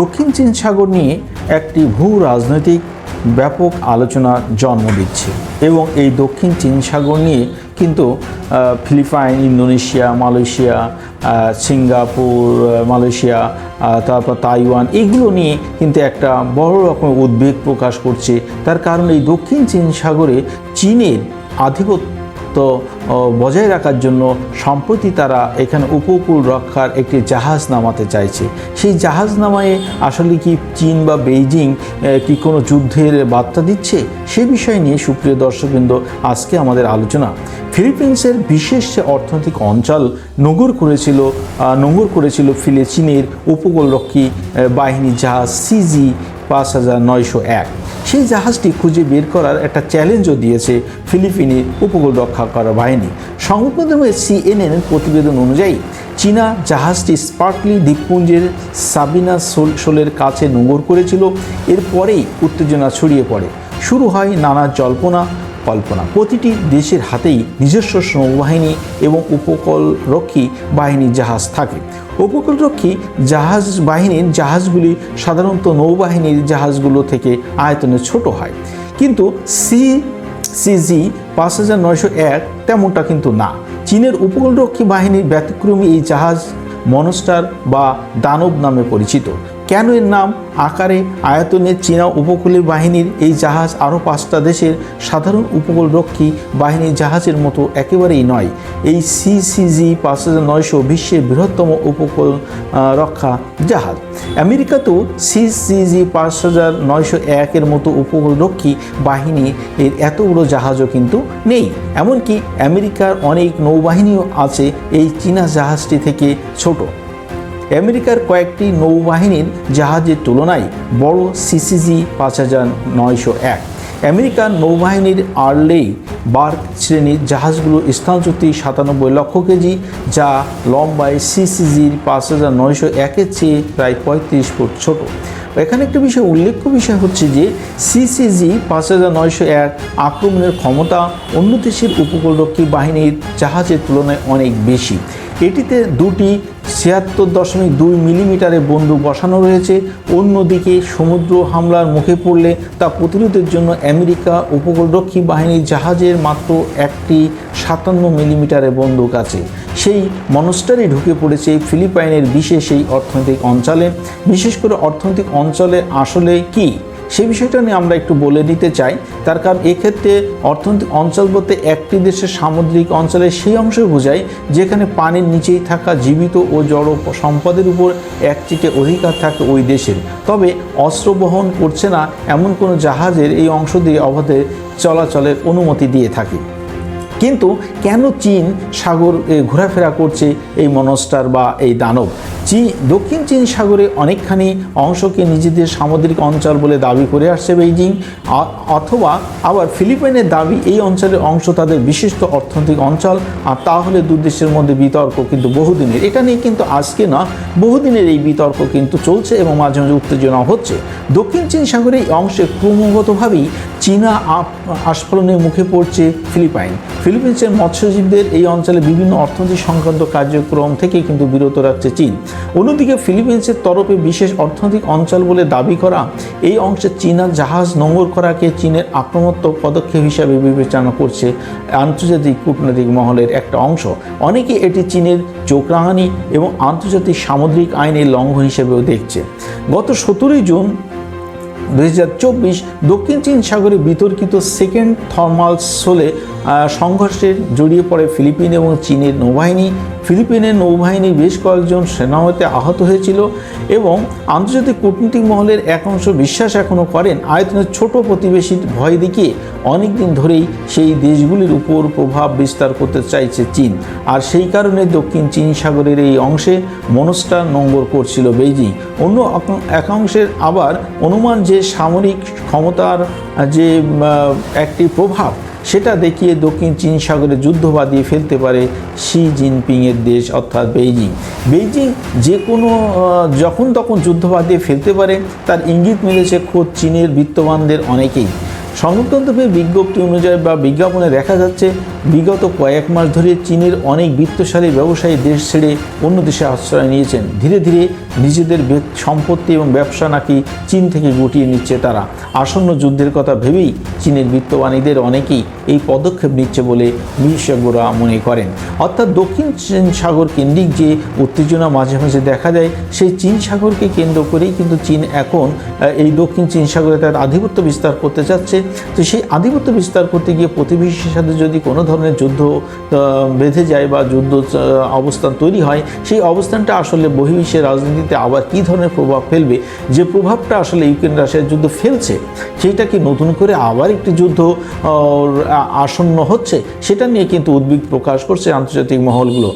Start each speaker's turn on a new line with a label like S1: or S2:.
S1: দক্ষিণ চীন সাগর নিয়ে একটি ভূ রাজনৈতিক ব্যাপক আলোচনা জন্ম দিচ্ছে। এবং এই দক্ষিণ চীন সাগর নিয়ে কিন্তু Philippine, Indonesia, Malaysia Singapore Malaysia তারপর তাইওয়ান, এগুলো নিয়ে কিন্তু একটা বড় রকমের উদ্বেগ প্রকাশ করছে। তার কারণ এই দক্ষিণ চীন সাগরে চীনের আধিপত্য তো বজায় রাখার জন্য সম্প্রতি তারা এখানে উপকূল রক্ষার একটি জাহাজ নামাতে চাইছে। সেই জাহাজ নামায় আসলে কি চীন বা বেইজিং কি কোনো যুদ্ধের বার্তা দিচ্ছে? সে বিষয় নিয়ে সুপ্রিয় দর্শকবৃন্দ, আজকে আমাদের আলোচনা। ফিলিপিন্সের বিশেষ যে অর্থনৈতিক অঞ্চল, নোঙর করেছিল নোঙর করেছিল ফিলে চীনের উপকূলরক্ষী বাহিনী জাহাজ সিজি পাঁচ হাজার নয়শো এক। সেই জাহাজটি খুঁজে বের করার একটা চ্যালেঞ্জও দিয়েছে ফিলিপিনে উপকূল রক্ষা করা বাহিনী সংবাদ মাধ্যমে সিএনএন প্রতিবেদন অনুযায়ী, চীনা জাহাজটি স্পার্কলি দ্বীপপুঞ্জের সাবিনা সোলের কাছে নোঙর করেছিল। এরপরেই উত্তেজনা ছড়িয়ে পড়ে। শুরু হয় নানা জল্পনা কল্পনা। প্রতিটি দেশের হাতেই নিজস্ব নৌবাহিনী এবং উপকূলরক্ষী বাহিনীর জাহাজ থাকে। উপকূলরক্ষী জাহাজ বাহিনীর জাহাজগুলি সাধারণত নৌবাহিনীর জাহাজগুলো থেকে আয়তনে ছোট হয়। কিন্তু সি, সিজি পাঁচ হাজার নয়শো এক তেমনটা কিন্তু না। চীনের উপকূলরক্ষী বাহিনীর ব্যতিক্রমী এই জাহাজ মনস্টার বা দানব নামে পরিচিত। কেন এর নাম? আকারে আয়তনে চীনা উপকূলীয় বাহিনীর এই জাহাজ আরও পাঁচটা দেশের সাধারণ উপকূলরক্ষী বাহিনীর জাহাজের মতো একেবারেই নয়। এই সিসিজি পাঁচ হাজার নয়শো বিশ্বের বৃহত্তম উপকূল রক্ষা জাহাজ। আমেরিকাতেও সিসিজি পাঁচ হাজার নয়শো একের মতো উপকূলরক্ষী বাহিনী এর এত বড় জাহাজও কিন্তু নেই। এমনকি আমেরিকার অনেক নৌবাহিনীও আছে এই চীনা জাহাজটি থেকে ছোট। আমেরিকার কয়েকটি নৌবাহিনীর জাহাজের তুলনায় বড় সিসিজি পাঁচ হাজার নয়শো এক। আমেরিকার নৌবাহিনীর আর্লেই বার্ক শ্রেণির জাহাজগুলো স্থানচ্যুতি সাতানব্বই লক্ষ কেজি, যা লম্বায় সিসিজির পাঁচ হাজার নয়শো একের চেয়ে প্রায় পঁয়ত্রিশ ফুট ছোট। এখানে একটা বিষয়, উল্লেখ্য বিষয় হচ্ছে যে সিসিজি পাঁচ হাজার নয়শো এক আক্রমণের ক্ষমতা অন্য দেশের উপকূলরক্ষী বাহিনীর জাহাজের তুলনায় অনেক বেশি। এটিতে দুটি ছিয়াত্তর দশমিক দুই মিলিমিটারের বন্দুক বসানো রয়েছে। অন্যদিকে সমুদ্র হামলার মুখে পড়লে তা প্রতিরোধের জন্য আমেরিকা উপকূলরক্ষী বাহিনীর জাহাজের মাত্র একটি সাতান্ন মিলিমিটারের বন্দুক আছে। সেই মনস্টারে ঢুকে পড়েছে ফিলিপাইনের বিশেষ এই অর্থনৈতিক অঞ্চলে। বিশেষ করে অর্থনৈতিক অঞ্চলে আসলে কি? সেই বিষয়টা নিয়ে আমরা একটু বলে দিতে চাই। তার কারণ এক্ষেত্রে অর্থনৈতিক অঞ্চল বলতে একটি দেশের সামুদ্রিক অঞ্চলে সেই অংশ বোঝায়, যেখানে পানির নিচেই থাকা জীবিত ও জড় সম্পদের উপর একচিটে অধিকার থাকে ওই দেশের। তবে অস্ত্র বহন করছে না এমন কোনো জাহাজের এই অংশ দিয়ে অবাধে চলাচলের অনুমতি দিয়ে থাকে। কিন্তু কেন চীন সাগর ঘোরাফেরা করছে এই মনস্টার বা এই দানব? চীন, দক্ষিণ চীন সাগরে অনেকখানি অংশকে নিজেদের সামুদ্রিক অঞ্চল বলে দাবি করে আসছে বেইজিং অথবা আবার ফিলিপাইনের দাবি এই অঞ্চলের অংশ তাদের বিশিষ্ট অর্থনৈতিক অঞ্চল, আর তাহলে দেশের মধ্যে বিতর্ক কিন্তু বহুদিনের। এটা নিয়ে কিন্তু আজকে না, বহুদিনের এই বিতর্ক কিন্তু চলছে এবং মাঝে মাঝে উত্তেজনা হচ্ছে। দক্ষিণ চীন সাগরে এই অংশে ক্রমাগতভাবেই চীনা আপ- আস্ফলনের মুখে পড়ছে ফিলিপাইন। ফিলিপিন্সের মৎস্যজীবীদের এই অঞ্চলে বিভিন্ন অর্থনৈতিক সংক্রান্ত কার্যক্রম থেকে কিন্তু বিরত রাখছে চীন। অন্যদিকে ফিলিপিন্সের তরফে বিশেষ অর্থনৈতিক অঞ্চল বলে দাবি করা, এই অংশে চীনা জাহাজ নোঙর করাকে চীনের আক্রমণাত্মক পদক্ষেপ হিসাবে বিবেচনা করছে আন্তর্জাতিক কূটনৈতিক মহলের একটা অংশ। অনেকে এটি চীনের চোখ রাঙানি এবং আন্তর্জাতিক সামুদ্রিক আইনের লঙ্ঘন হিসেবেও দেখছে। গত সতেরোই জুন দুই হাজার চব্বিশ দক্ষিণ চীন সাগরে বিতর্কিত সেকেন্ড থর্মাল সোলে সংঘর্ষে জড়িয়ে পড়ে ফিলিপিন এবং চীনের নৌবাহিনী। ফিলিপিনের নৌবাহিনীর বেশ কয়েকজন সেনাহতে আহত হয়েছিল এবং আন্তর্জাতিক কূটনৈতিক মহলের এক অংশ বিশ্বাস এখনও করেন আয়তনের ছোট প্রতিবেশীর ভয় দেখিয়ে অনেকদিন ধরেই সেই দেশগুলির উপর প্রভাব বিস্তার করতে চাইছে চীন। আর সেই কারণে দক্ষিণ চীন সাগরের এই অংশে মনস্টা নোঙ্গর করছিল বেইজিং। অন্য একাংশের আবার অনুমান যে সামরিক ক্ষমতার যে একটি প্রভাব সেটা দেখিয়ে দক্ষিণ চীন সাগরে যুদ্ধ বাঁধিয়ে ফেলতে পারে শি জিনপিংয়ের দেশ, অর্থাৎ বেইজিং। বেইজিং যে কোনো যখন তখন যুদ্ধ বাঁধিয়ে ফেলতে পারে, তার ইঙ্গিত মিলেছে খোদ চীনের বিত্তবানদের অনেকেই। সংবাদমাধ্যমে বিজ্ঞপ্তি অনুযায়ী বা বিজ্ঞাপনে দেখা যাচ্ছে, বিগত কয়েক মাস ধরে চীনের অনেক বিত্তশালী ব্যবসায়ী দেশ ছেড়ে অন্য দেশে আশ্রয় নিয়েছেন। ধীরে ধীরে নিজেদের সম্পত্তি এবং ব্যবসা নাকি চীন থেকে গুটিয়ে নিচ্ছে তারা। আসন্ন যুদ্ধের কথা ভেবেই চীনের বিত্তবাণীদের অনেকেই এই পদক্ষেপ নিচ্ছে বলে বিশেষজ্ঞরা মনে করেন। অর্থাৎ দক্ষিণ চীন সাগর কেন্দ্রিক যে উত্তেজনা মাঝে মাঝে দেখা দেয়, সেই চীন সাগরকে কেন্দ্র করেই কিন্তু চীন এখন এই দক্ষিণ চীন সাগরে তার আধিপত্য বিস্তার করতে চাচ্ছে। তো সেই আধিপত্য বিস্তার করতে গিয়ে প্রতিবেশীর সাথে যদি কোনো ধরনের যুদ্ধ বেঁধে যায় বা যুদ্ধ অবস্থান তৈরি হয়, সেই অবস্থানটা আসলে বহির্বিশ্বের রাজনীতিতে আবার কী ধরনের প্রভাব ফেলবে? যে প্রভাবটা আসলে ইউক্রেন রাশিয়ার যুদ্ধ ফেলছে, সেইটা কি নতুন করে আবার একটি যুদ্ধ আসন্ন হচ্ছে? সেটা নিয়ে কিন্তু উদ্বেগ প্রকাশ করছে আন্তর্জাতিক মহলগুলো।